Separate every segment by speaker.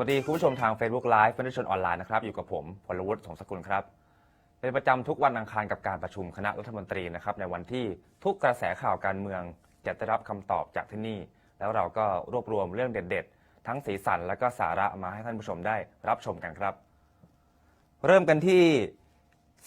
Speaker 1: สวัสดีคุณผู้ชมทาง Facebook Live ฟันดิชนออนไลน์นะครับอยู่กับผมพลวุฒิสงสกุลครับ เป็นประจำทุกวันอังคารกับการประชุมคณะรัฐมนตรีนะครับในวันที่ทุกกระแสข่าวการเมืองจะได้รับคำตอบจากที่นี่ แล้วเราก็รวบรวมเรื่องเด็ด ๆ ทั้งสีสันและก็สาระมาให้ท่านผู้ชมได้รับชมกันครับ เริ่มกันที่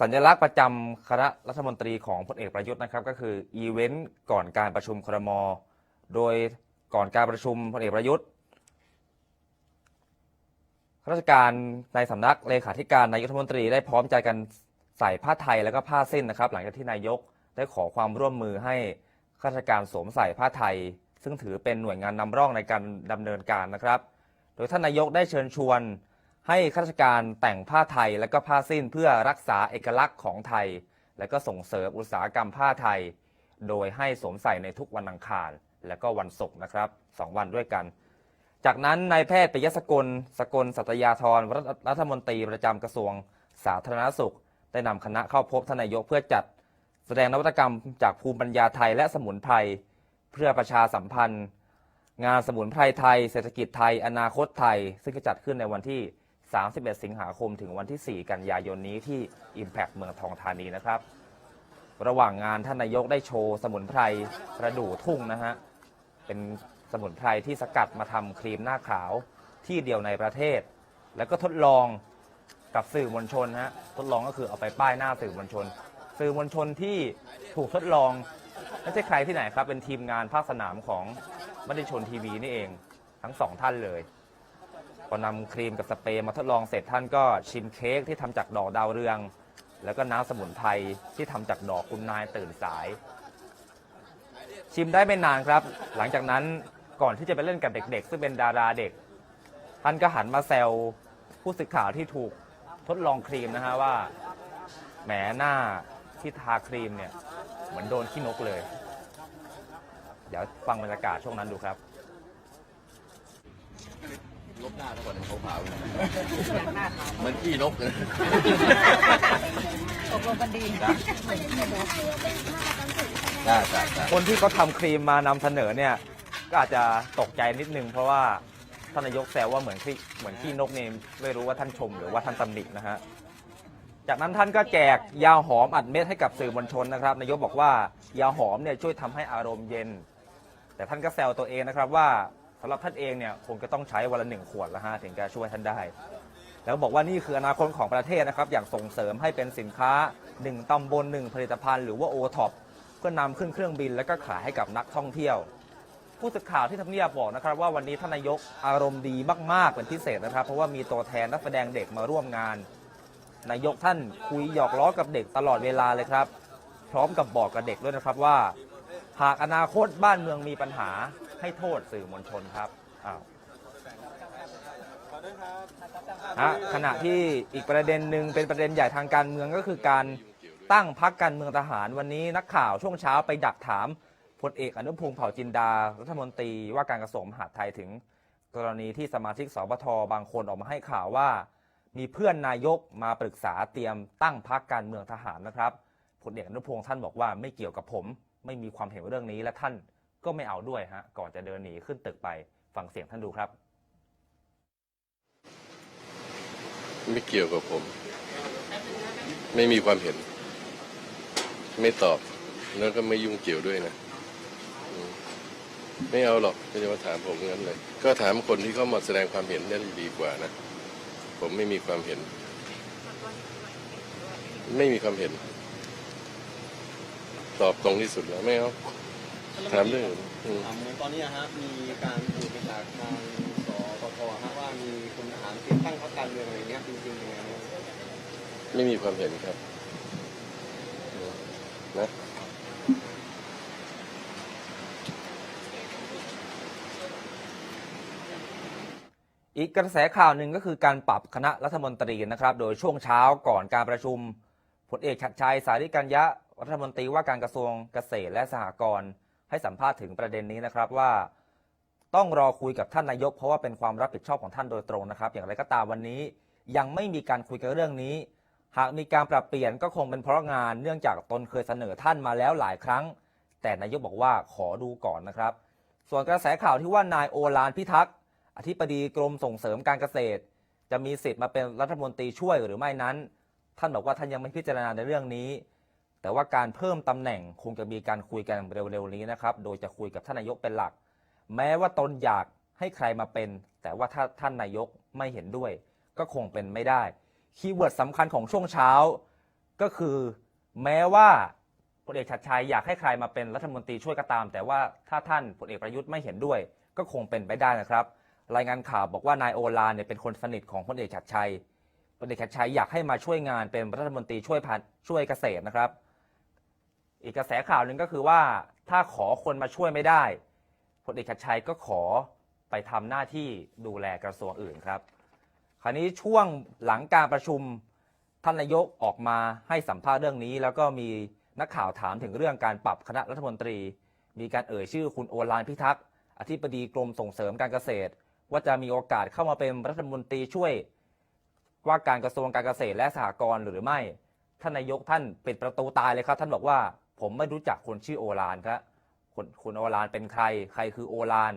Speaker 1: สัญลักษณ์ประจำคณะรัฐมนตรีของพลเอกประยุทธ์นะครับ ก็คืออีเวนต์ก่อนการประชุมครม โดยก่อนการประชุมพลเอกประยุทธ์ ข้าราชการในสำนักเลขาธิการนายกรัฐมนตรีได้พร้อมใจกันใส่ผ้าไทยแล้วก็ผ้าสิ้นนะครับ หลังจากที่นายกได้ขอความร่วมมือให้ข้าราชการสวมใส่ผ้าไทย ซึ่งถือเป็นหน่วยงานนำร่องในการดำเนินการนะครับ โดยท่านนายกได้เชิญชวนให้ข้าราชการแต่งผ้าไทยและก็ผ้าสิ้นเพื่อรักษาเอกลักษณ์ของไทย และก็ส่งเสริมอุตสาหกรรมผ้าไทย โดยให้สวมใส่ในทุกวันอังคาร และก็วันศุกร์นะครับสองวันด้วยกัน จากนั้นนายแพทย์ปิยสกลสกลสัตยาธรรัฐมนตรีประจำกระทรวงสาธารณสุข ได้นำคณะเข้าพบทนายกเพื่อจัด แสดงนวัตกรรมจากภูมิปัญญาไทยและสมุนไพรเพื่อประชาสัมพันธ์ งานสมุนไพรไทย เศรษฐกิจไทย อนาคตไทย ซึ่งจะจัดขึ้นในวันที่ 31 สิงหาคมถึงวันที่ 4 กันยายนนี้ที่ Impact เมืองทองธานีนะครับ ระหว่างงานท่านนายกได้โชว์สมุนไพรประดูทุ่งนะฮะเป็น สมุนไพรที่สกัดมาทำครีมหน้าขาวที่เดียวในประเทศ แล้วก็ทดลองกับสื่อมวลชนฮะทดลองก็คือเอาไปป้ายหน้าสื่อมวลชน สื่อมวลชนที่ถูกทดลองไม่ใช่ใครที่ไหนครับ เป็นทีมงานภาคสนามของมติชนทีวีนี่เองทั้งสองท่านเลยพอนำครีมกับสเปรย์มาทดลองเสร็จท่านก็ชิมเค้กที่ทำจากดอกดาวเรือง แล้วก็น้ำสมุนไพรที่ทำจากดอกคุณนายตื่นสาย ชิมได้ไม่นานครับ หลังจากนั้น ก่อนที่จะไปเล่นกับเด็ก ๆ ซึ่งเป็นดาราเด็ก ท่านก็หันมาแซวผู้สื่อข่าวที่ถูกทดลองครีมนะฮะว่าแหมหน้าที่ทาครีมเนี่ย เหมือนโดนขี้นกเลย เดี๋ยวฟังบรรยากาศช่วงนั้นดูครับ
Speaker 2: ลบหน้าเท่าก่อนเขาเผาเลยมันขี้นกเลย
Speaker 3: ตกลงกันดี
Speaker 2: ได้ได้ได้
Speaker 1: คนที่เขาทำครีมมานำเสนอเนี่ย ก็อาจจะตกใจนิดนึง เพราะว่าท่านนายกแซวว่าเหมือนขี้เหมือนขี้นกเนี่ยไม่รู้ว่าท่านชมหรือว่าท่านตำหนินะฮะจากนั้นท่านก็แจกยาหอมอัดเม็ดให้กับสื่อมวลชนนะครับ นายกบอกว่ายาหอมเนี่ยช่วยทำให้อารมณ์เย็น แต่ท่านก็แซวตัวเองนะครับว่าสำหรับท่านเองเนี่ยคงจะต้องใช้วันละหนึ่งขวดละฮะถึงจะช่วยท่านได้ แล้วบอกว่านี่คืออนาคตของประเทศนะครับ อย่ากส่งเสริมให้เป็นสินค้า1ตำบล1ผลิตภัณฑ์หรือว่าโอท็อปเพื่อนำขึ้นเครื่องบิน แล้วก็ขายให้กับนักท่องเที่ยว ผู้สื่อข่าวที่ทำเนียบบอกนะครับว่าวันนี้ท่านนายกอารมณ์ดีมาก ๆ เป็นพิเศษนะครับ เพราะว่ามีตัวแทนนักแสดงเด็กมาร่วมงาน นายกท่านคุยหยอกล้อกับเด็กตลอดเวลาเลยครับ พร้อมกับบอกกับเด็กด้วยนะครับว่า หากอนาคตบ้านเมืองมีปัญหาให้โทษสื่อมวลชนครับอ้าวฮะขณะที่อีกประเด็นหนึ่งเป็นประเด็นใหญ่ทางการเมืองก็คือการตั้งพักการเมืองทหารวันนี้นักข่าวช่วงเช้าไปดักถาม พลเอกอนุพงศ์เผ่าจินดา รัฐมนตรีว่าการกระทรวงมหาดไทยถึง กรณีที่สมาชิกสบทบางคนออกมาให้ข่าวว่า มีเพื่อนนายกมาปรึกษาเตรียมตั้งพักการเมืองทหารนะครับพลเอกอนุพงศ์ท่านบอกว่าไม่เกี่ยวกับผม ไม่มีความเห็นเรื่องนี้และท่านก็ไม่เอาด้วยฮะก่อนจะเดินหนีขึ้นตึกไปฟังเสียงท่านดูครับ
Speaker 2: ไม่เกี่ยวกับผม ไม่มีความเห็น ไม่ตอบแล้วก็ไม่ยุ่งเกี่ยวด้วยนะ ไม่เอาหรอกไม่จะมาถามผมงั้นเลย ก็ถามคนที่เขามาแสดงความเห็นนั่นดีกว่านะ ผมไม่มีความเห็น ไม่มีความเห็น ตอบตรงที่สุดแล้วไม่เอา ถามเรื่องอื่นอืม
Speaker 4: อ่าเหมือนตอนนี้อะฮะมีการพูดมาจากทางสปทฮะว่ามีคุณทหารเตรียมตั้งพรรคการเมืองอะไรเงี้ยจริงๆยังไงบ้าง
Speaker 2: ไม่มีความเห็นครับอืมนะ
Speaker 1: อีกกระแสข่าวหนึ่งก็คือการปรับคณะรัฐมนตรีนะครับ โดยช่วงเช้าก่อนการประชุมพลเอกชัดชัยสาริกัญญะรัฐมนตรีว่าการกระทรวงเกษตรและสหกรณ์ให้สัมภาษณ์ถึงประเด็นนี้นะครับว่า ต้องรอคุยกับท่านนายก เพราะว่าเป็นความรับผิดชอบของท่านโดยตรงนะครับ อย่างไรก็ตามวันนี้ยังไม่มีการคุยกันเรื่องนี้ หากมีการปรับเปลี่ยนก็คงเป็นเพราะงาน เนื่องจากตนเคยเสนอท่านมาแล้วหลายครั้ง แต่นายกบอกว่าขอดูก่อนนะครับ ส่วนกระแสข่าวที่ว่านายโอฬารพิทักษ์ อธิบดีกรมส่งเสริมการเกษตร จะมีสิทธิ์มาเป็นรัฐมนตรีช่วยหรือไม่นั้น ท่านบอกว่าท่านยังไม่พิจารณาในเรื่องนี้ แต่ว่าการเพิ่มตำแหน่งคงจะมีการคุยกันเร็วๆนี้นะครับ โดยจะคุยกับท่านนายกเป็นหลัก แม้ว่าตนอยากให้ใครมาเป็น แต่ว่าถ้าท่านนายกไม่เห็นด้วย ก็คงเป็นไม่ได้ คีย์เวิร์ดสำคัญของช่วงเช้า ก็คือ แม้ว่าพลเอกชัดชัยอยากให้ใครมาเป็นรัฐมนตรีช่วยก็ตาม แต่ว่าถ้าท่านพลเอกประยุทธ์ไม่เห็นด้วย ก็คงเป็นไปได้นะครับ รายงานข่าวบอกว่านายโอฬารเนี่ยเป็นคนสนิทของพลเอกชัดชัยพลเอกชัดชัยอยากให้มาช่วยงานเป็นรัฐมนตรีช่วยพันช่วยเกษตรนะครับ อีกกระแสข่าวหนึ่งก็คือว่าถ้าขอคนมาช่วยไม่ได้พลเอกชัดชัยก็ขอไปทำหน้าที่ดูแลกระทรวงอื่นครับ คราวนี้ช่วงหลังการประชุมท่านนายกออกมาให้สัมภาษณ์เรื่องนี้ แล้วก็มีนักข่าวถามถึงเรื่องการปรับคณะรัฐมนตรี มีการเอ่ยชื่อคุณโอฬารพิทักษ์อธิบดีกรมส่งเสริมการเกษตร ว่าจะมีโอกาสเข้ามาเป็นรัฐมนตรีช่วย ว่าการกระทรวงการเกษตรและสหกรณ์หรือไม่ ท่านนายกท่านปิดประตูตายเลยครับ ท่านบอกว่าผมไม่รู้จักคนชื่อโอฬารครับคุณคุณโอฬารเป็นใคร ใครคือโอฬาร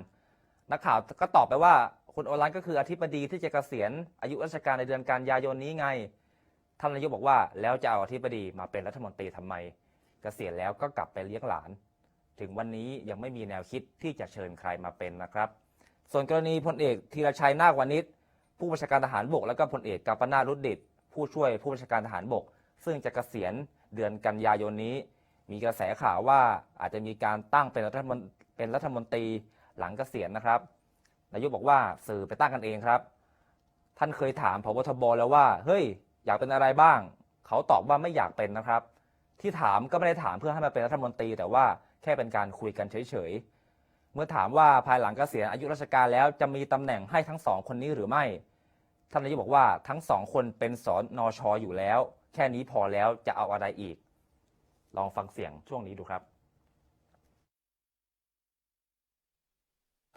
Speaker 1: นักข่าวก็ตอบไปว่าคุณโอฬารก็คืออธิบดีที่จะเกษียณอายุราชการในเดือนกันยายนนี้ไง ท่านนายกบอกว่าแล้วจะเอาอธิบดีมาเป็นรัฐมนตรีทำไม เกษียณแล้วก็กลับไปเลี้ยงหลาน ถึงวันนี้ยังไม่มีแนวคิดที่จะเชิญใครมาเป็นนะครับ ส่วนกรณีพลเอกธีรชัยนาควานิชผู้บัญชาการทหารบก และก็พลเอกกัปนารุดดิตผู้ช่วยผู้บัญชาการทหารบก ซึ่งจะเกษียณเดือนกันยายนนี้ มีกระแสข่าวว่าอาจจะมีการตั้งเป็นรัฐมนเป็นรัฐมนตรีหลังเกษียณนะครับนายกบอกว่าสื่อไปตั้งกันเองครับ ท่านเคยถามพบทบแล้วว่า เฮ้ย อยากเป็นอะไรบ้าง เขาตอบว่าไม่อยากเป็นนะครับ ที่ถามก็ไม่ได้ถามเพื่อให้มาเป็นรัฐมนตรี แต่ว่าแค่เป็นการคุยกันเฉยๆ เมื่อถามว่าภายหลังเกษียณอายุราชการแล้วจะมีตำแหน่งให้ทั้งสองคนนี้หรือไม่ ท่านนายกบอกว่าทั้งสองคนเป็นสอนอชออยู่แล้ว แค่นี้พอแล้วจะเอาอะไรอีก ลองฟังเสียงช่วงนี้ดูครับ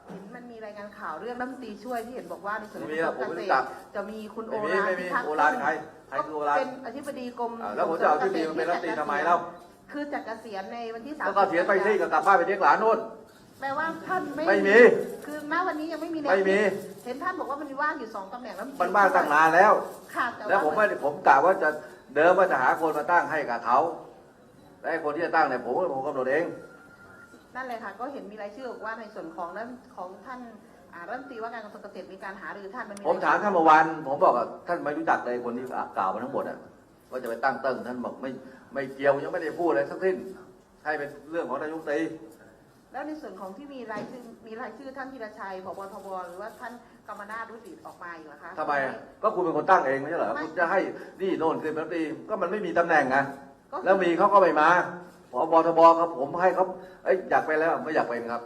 Speaker 3: เห็นมันมีรายงานข่าวเรื่องรัฐมนตรีช่วยที่เห็นบอกว่าในส่วนของ
Speaker 5: ไม่มี
Speaker 3: ก
Speaker 5: หร
Speaker 3: ระ
Speaker 5: อก
Speaker 3: ทรวง
Speaker 5: ผมไม่
Speaker 3: เกษ
Speaker 5: รู้จั
Speaker 3: ต
Speaker 5: ก
Speaker 3: รจะมีคุณโอ
Speaker 5: ไม่มี
Speaker 3: ฬาร
Speaker 5: ไม่มี
Speaker 3: พิทักษ์
Speaker 5: โอฬารใครใครคือโอฬาร
Speaker 3: เป็นอธิบดีกรม
Speaker 5: อ่าแล้วผมจะเอาที่ดีมาเป็นรัฐมนตรีทำไมเล่า
Speaker 3: คือจากเกษียณในวันที่สาม
Speaker 5: แล้วก็เสียไปที่กับกลับบ้านไปเลี้ยงหลานนู่น
Speaker 3: แปลว่าท่านไม่
Speaker 5: ไม่มี
Speaker 3: คือณวันนี้ยังไม่มีแนว
Speaker 5: ไม่มี
Speaker 3: คิดเห็นท่านบอกว่ามันว่างอยู่สองตำแหน่งแล้ว
Speaker 5: มันว่างตั้งนานแล้ว
Speaker 3: ค่ะแต่
Speaker 5: แล้วผมไม่ได้ผมกะว่าจะเดิมว่าจะหาคนมาตั้งให้กับเขาและไอ้คนที่จะตั้งเนี่ยผมก็ผมกำหนดเอง
Speaker 3: นั่นเลยค่ะ ก็เห็นมีรายชื่อบอกว่าในส่วนของนั้นของท่านอ่ารัฐมนตรีว่าการกระทรวงเกษตรมีการหารือท่านมันมี
Speaker 5: ผมถามท่านเมื่อวานผมบอกว่าท่านไม่รู้จักเลยคนที่กล่าวมาทั้งหมดอะว่าจะไปตั้งเติ้งท่านบอกไม่ไม่เกี่ยวยังไม่ได้พูดอะไรทั้งสิ้นให้เป็นเรื่องของนายกรัฐมนตรี
Speaker 3: แล้วในส่วนของที่มีรายชื่อมีรายชื่อท่านธีรชัยผบทบหรือว่าท่านกรรมนาถรุจิตออกมาอยู่นะคะ
Speaker 5: ทำไมอะก็คุณเป็นคนตั้งเองไม่ใช่เหรอ
Speaker 3: ไม่
Speaker 5: คุณจะให้นี่โน่นขึ้นเป็นรัฐมนตรีก็มันไม่มีตำแหน่งไง
Speaker 3: ก็คือ
Speaker 5: แล้วมีเขาก็ไม่มาพอบทบครับผมให้เขาเอ้ยอยากไปแล้วไม่อยากเป็นครับ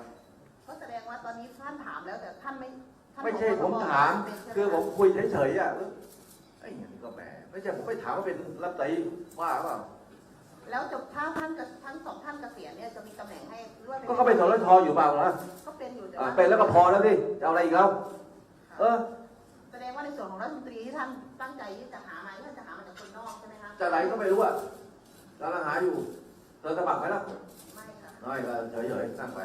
Speaker 3: ก็แสดงว่าตอนนี้ท่านถามแล้วแต่ท่านไม่ท่าน
Speaker 5: ไม่ใช่
Speaker 3: ผ
Speaker 5: ผ
Speaker 3: บ
Speaker 5: ม
Speaker 3: ทบ
Speaker 5: ถาม
Speaker 3: เป็นใช่ไห
Speaker 5: คือผมคุยเฉยๆอะไอ้เงี้ยก็แหมไม่ใช่ผมไม่ถามว่าเป็นรัฐมนตรีว่าเปล่า
Speaker 3: แล้วจบถ้าท่านกับทั้งสองท่านเกษียณเนี่ยจะมีตำแหน่งให้ด้วยไหม
Speaker 5: ก็เขาเป็นสรชอยู่เปล่าล่ะ
Speaker 3: ก็เป็นอยู่แต่
Speaker 5: อะ
Speaker 3: ว่า
Speaker 5: เป็นแล้วก็พอแล้วสิจะเอาอะไรอีกแล้วเออ
Speaker 3: แสดงว่าในส่วนของรัฐมนตรีที่ท่านตั้งใจที่จะหามาท่านจะหามาจากคนนอกใช่ไหมคะ
Speaker 5: จะอะไรก็ไม่รู้อะกำลังหาอยู่ เธอสมัครไหมล่ะ
Speaker 3: ไม่ค่ะ
Speaker 5: น้อยก็เฉยๆนั่งไป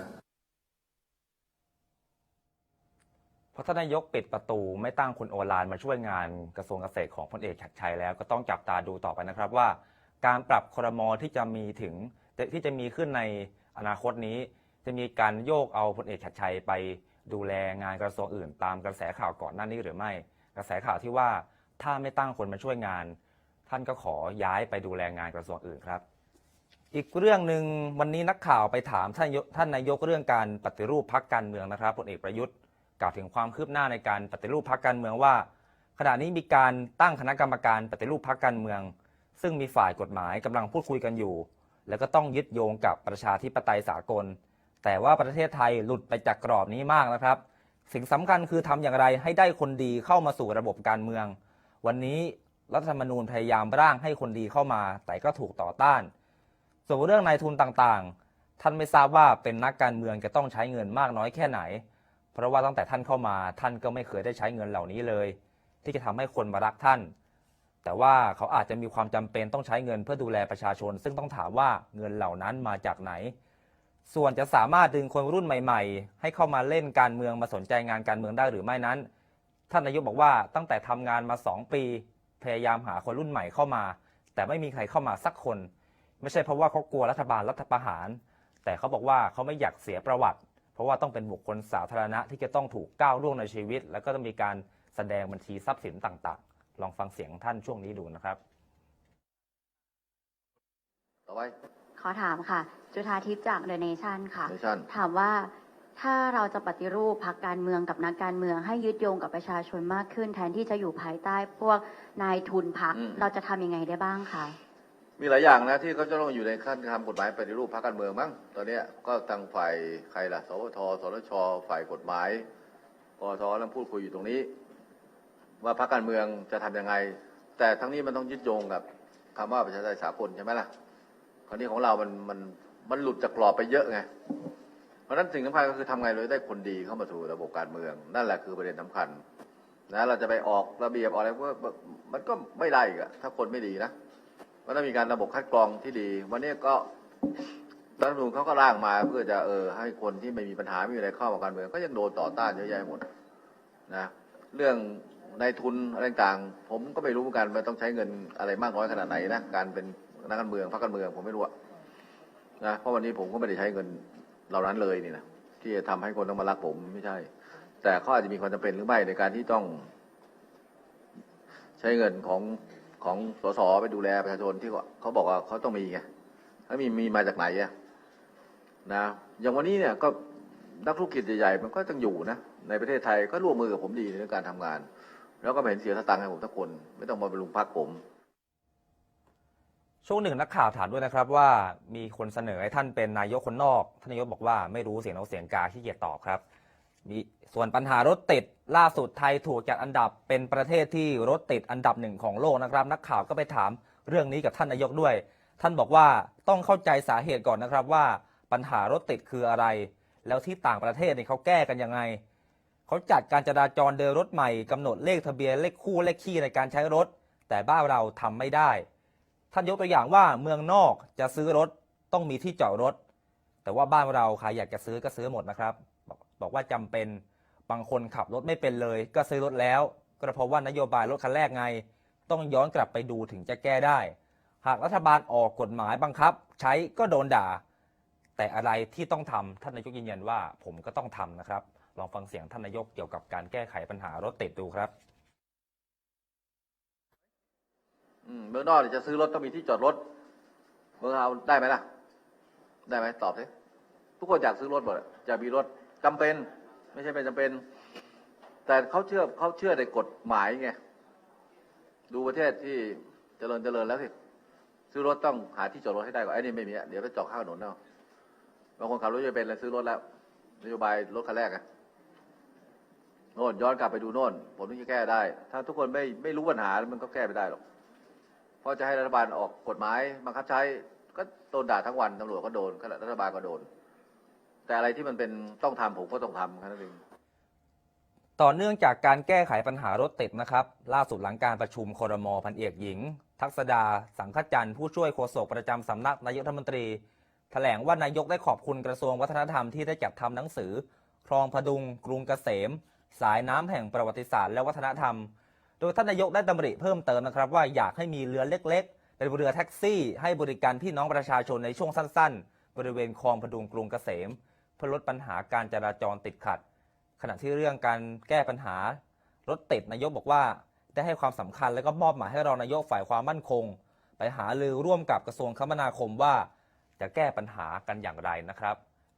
Speaker 1: เพราะท่านนายกปิดประตูไม่ตั้งคุณโอฬารมาช่วยงานกระทรวงเกษตรของพลเอกชัดชัยแล้วก็ต้องจับตาดูต่อไปนะครับว่า การปรับครมอที่จะมีถึงที่จะมีขึ้นในอนาคตนี้ จะมีการโยกเอาพลเอกชัดชัยไปดูแลงานกระทรวงอื่น ตามกระแสข่าวก่อนหน้านี้หรือไม่ กระแสข่าวที่ว่าถ้าไม่ตั้งคนมาช่วยงาน ท่านก็ขอย้ายไปดูแลงานกระทรวงอื่นครับ อีกเรื่องหนึ่งวันนี้นักข่าวไปถามท่านท่านนายกเรื่องการปฏิรูปพักการเมืองนะครับพลเอกประยุทธ์กล่าวถึงความคืบหน้าในการปฏิรูปพักการเมืองว่า ขณะนี้มีการตั้งคณะกรรมการปฏิรูปพักการเมือง ซึ่งมีฝ่ายกฎหมายกำลังพูดคุยกันอยู่ แล้วก็ต้องยึดโยงกับประชาธิปไตยสากล แต่ว่าประเทศไทยหลุดไปจากกรอบนี้มากนะครับ สิ่งสำคัญคือทำอย่างไรให้ได้คนดีเข้ามาสู่ระบบการเมือง วันนี้รัฐธรรมนูญพยายามร่างให้คนดีเข้ามา แต่ก็ถูกต่อต้าน ส่วนเรื่องนายทุนต่างๆ ท่านไม่ทราบว่าเป็นนักการเมืองจะต้องใช้เงินมากน้อยแค่ไหน เพราะว่าตั้งแต่ท่านเข้ามาท่านก็ไม่เคยได้ใช้เงินเหล่านี้เลย ที่จะทำให้คนมารักท่าน แต่ว่าเขาอาจจะมีความจำเป็นต้องใช้เงินเพื่อดูแลประชาชน ซึ่งต้องถามว่าเงินเหล่านั้นมาจากไหน ส่วนจะสามารถดึงคนรุ่นใหม่ ๆ ให้เข้ามาเล่นการเมืองมาสนใจงานการเมืองได้หรือไม่นั้น ท่านนายกบอกว่าตั้งแต่ทำงานมา 2 ปี พยายามหาคนรุ่นใหม่เข้ามา แต่ไม่มีใครเข้ามาสักคน ไม่ใช่เพราะว่าเขากลัวรัฐบาลรัฐประหาร แต่เขาบอกว่าเขาไม่อยากเสียประวัติ เพราะว่าต้องเป็นบุคคลสาธารณะที่จะต้องถูกก้าวล่วงในชีวิต แล้วก็ต้องมีการแสดงบัญชีทรัพย์สินต่างๆ ลองฟังเสียงท่านช่วงนี้ดูนะครับ
Speaker 5: ต่อไป
Speaker 6: ขอถามค่ะ จุธาทิพย์จากเดอะเนชั่นค่ะ
Speaker 5: Nation
Speaker 6: ถามว่าถ้าเราจะปฏิรูปพักการเมืองกับนักการเมืองให้ยึดโยงกับประชาชนมากขึ้น แทนที่จะอยู่ภายใต้พวกนายทุนพัก
Speaker 5: อืม
Speaker 6: เราจะทำยังไงได้บ้างคะ
Speaker 5: มีหลายอย่างนะที่เขาจะต้องอยู่ในขั้นทำกฎหมายปฏิรูปพรรคการเมืองมั้งตอนเนี้ยก็ทางฝ่ายใครล่ะ สวทสนชฝ่ายกฎหมายปตทแล้วพูดคุยอยู่ตรงนี้ ว่าพรรคการเมืองจะทำยังไง แต่ทั้งนี้มันต้องยึดโยงกับคำว่าประชาธิปไตยสากลใช่ไหมล่ะคราวนี้ของเรามันมันมันหลุดจากกรอบไปเยอะไง เพราะฉะนั้นสิ่งสำคัญก็คือทำไงเราได้คนดีเข้ามาสู่ระบบการเมือง นั่นแหละคือประเด็นสำคัญนะเราจะไปออกระเบียบออกอะไรก็มันก็ไม่ได้อีกอะถ้าคนไม่ดีนะมันต้องมีการระบบคัดกรองที่ดี วันนี้ก็รัฐธรรมนูญเขาก็ร่างมาเพื่อจะเออให้คนที่ไม่มีปัญหาไม่มีอะไรเข้ามาการเมือง ก็ยังโดนต่อต้านเยอะแยะหมดนะเรื่อง ในทุนอะไรต่างผมก็ไม่รู้เหมือนกันว่าต้องใช้เงินอะไรมากน้อยขนาดไหนนะการเป็นนักการเมืองพรรคการเมืองผมไม่รู้นะเพราะวันนี้ผมก็ไม่ได้ใช้เงินเหล่านั้นเลยนี่นะที่จะทำให้คนต้องมารักผมไม่ใช่ แต่เขาอาจจะมีความจำเป็นหรือไม่ในการที่ต้อง ใช้เงินของของสสไปดูแลประชาชนที่เขาเขาบอกว่าเขาต้องมีไงถ้ามีมีมาจากไหนอะนะอย่างวันนี้เนี่ยก็นักธุรกิจใหญ่ๆมันก็ต้องอยู่นะในประเทศไทยก็ร่วมมือกับผมดีในเรื่องการทำงาน แล้วก็ไม่เห็นเสียสตังค์ให้ผมทุกคน ไม่ต้องมาบำรุงพักผม
Speaker 1: ช่วงหนึ่งนักข่าวถามด้วยนะครับว่ามีคนเสนอให้ท่านเป็นนายกคนนอก ท่านนายกบอกว่าไม่รู้เสียงนกเสียงกาขี้เกียจตอบครับ มีส่วนปัญหารถติดล่าสุดไทยถูกจัดอันดับเป็นประเทศที่รถติดอันดับหนึ่งของโลกนะครับ นักข่าวก็ไปถามเรื่องนี้กับท่านนายกด้วย ท่านบอกว่าต้องเข้าใจสาเหตุก่อนนะครับว่าปัญหารถติดคืออะไร แล้วที่ต่างประเทศเนี่ยเขาแก้กันยังไง เขาจัดการจราจรเดินรถใหม่กำหนดเลขทะเบียนเลขคู่เลขคี่ในการใช้รถ แต่บ้านเราทำไม่ได้ ท่านยกตัวอย่างว่าเมืองนอกจะซื้อรถต้องมีที่จอดรถ แต่ว่าบ้านเราใครอยากจะซื้อก็ซื้อหมดนะครับบอกบอกว่าจำเป็นบางคนขับรถไม่เป็นเลย ก็ซื้อรถแล้วก็เพราะว่านโยบายรถคันแรกไง ต้องย้อนกลับไปดูถึงจะแก้ได้ หากรัฐบาลออกกฎหมายบังคับ ใช้ก็โดนด่า แต่อะไรที่ต้องทำท่านนายกยืนยันว่าผมก็ต้องทำนะครับ ลองฟังเสียงท่านนายกเกี่ยวกับการแก้ไขปัญหารถติดดูครับ
Speaker 5: เมืองนอกจะซื้อรถต้องมีที่จอดรถเมืองเราได้ไหมล่ะ ได้ไหมตอบสิทุกคนอยากซื้อรถหมดอะอยากมีรถจำเป็น ไม่ใช่ไม่จำเป็น แต่เขาเชื่อเขาเชื่อในกฎหมายไงดูประเทศที่เจริญเจริญแล้วสิซื้อรถต้องหาที่จอดรถให้ได้ก่อนไอ้นี่ไม่มีเดี๋ยวไปจอดข้างถนนเอาบางคนขับรถไม่เป็นเลยซื้อรถแล้วนโยบายรถคันแรกอะ โน่นย้อนกลับไปดูโน่นผมถึงจะแก้ได้ ถ้าทุกคนไม่ไม่รู้ปัญหามันก็แก้ไม่ได้หรอกเพราะจะให้รัฐบาลออกกฎหมายบังคับใช้ก็โดนด่าทั้งวันตำรวจก็โดนรัฐบาลก็โดน แต่อะไรที่มันเป็นต้องทำผมก็ต้องทำแค่นั้นเอง
Speaker 1: ต่อเนื่องจากการแก้ไขปัญหารถติดนะครับ ล่าสุดหลังการประชุมครมพันเอกหญิง ทักษดา สังขจันทร์ผู้ช่วยโฆษกประจำสำนักนายกรัฐมนตรี แถลงว่านายกได้ขอบคุณกระทรวงวัฒนธรรมที่ได้จัดทำหนังสือ คลองพดุง กรุงเกษม สายน้ำแห่งประวัติศาสตร์และวัฒนธรรม โดยท่านนายกได้ดำริเพิ่มเติมนะครับ ว่าอยากให้มีเรือเล็ก ๆ เป็นเรือแท็กซี่ ให้บริการพี่น้องประชาชนในช่วงสั้น ๆ บริเวณคลองพดุงกรุงเกษม เพื่อลดปัญหาการจราจรติดขัด ขณะที่เรื่องการแก้ปัญหารถติดนายกบอกว่า ได้ให้ความสำคัญและก็มอบหมายให้รองนายกฝ่ายความมั่นคง ไปหาลือร่วมกับกระทรวงคมนาคมว่า จะแก้ปัญหากันอย่างไรนะครับ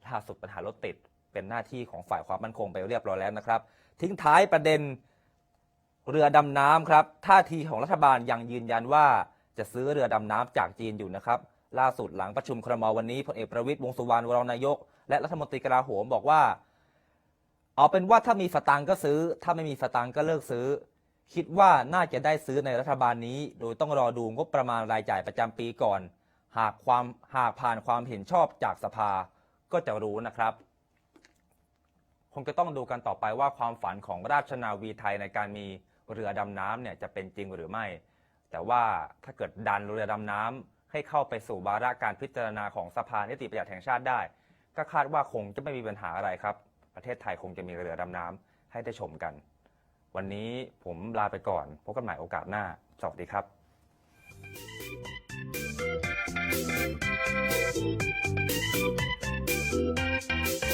Speaker 1: ล่าสุดปัญหารถติดเป็นหน้าที่ของฝ่ายความมั่นคงไปเรียบร้อยแล้วนะครับ ทิ้งท้ายประเด็นเรือดำน้ำครับท่าทีของรัฐบาลยังยืนยันว่าจะซื้อเรือดำน้ำจากจีนอยู่นะครับ ล่าสุดหลังประชุมครมวันนี้พลเอกประวิตยวงสุวรรณรองนายก และรัฐมนตรีกลาโหมบอกว่า เอาเป็นว่าถ้ามีสตางค์ก็ซื้อ ถ้าไม่มีสตางค์ก็เลิกซื้อ คิดว่าน่าจะได้ซื้อในรัฐบาลนี้ โดยต้องรอดูงบประมาณรายจ่ายประจำปีก่อน หากความหากผ่านความเห็นชอบจากสภาก็จะรู้นะครับ คงจะต้องดูกันต่อไปว่าความฝันของราชนาวีไทยในการมีเรือดำน้ำเนี่ยจะเป็นจริงหรือไม่ แต่ว่าถ้าเกิดดันเรือดำน้ำให้เข้าไปสู่บาระการพิจารณาของสภานิติบัญญัติแห่งชาติได้ ก็คาดว่าคงจะไม่มีปัญหาอะไรครับ ประเทศไทยคงจะมีเรือดำน้ำให้ได้ชมกัน วันนี้ผมลาไปก่อนพบกันใหม่โอกาสหน้า สวัสดีครับ Thank you.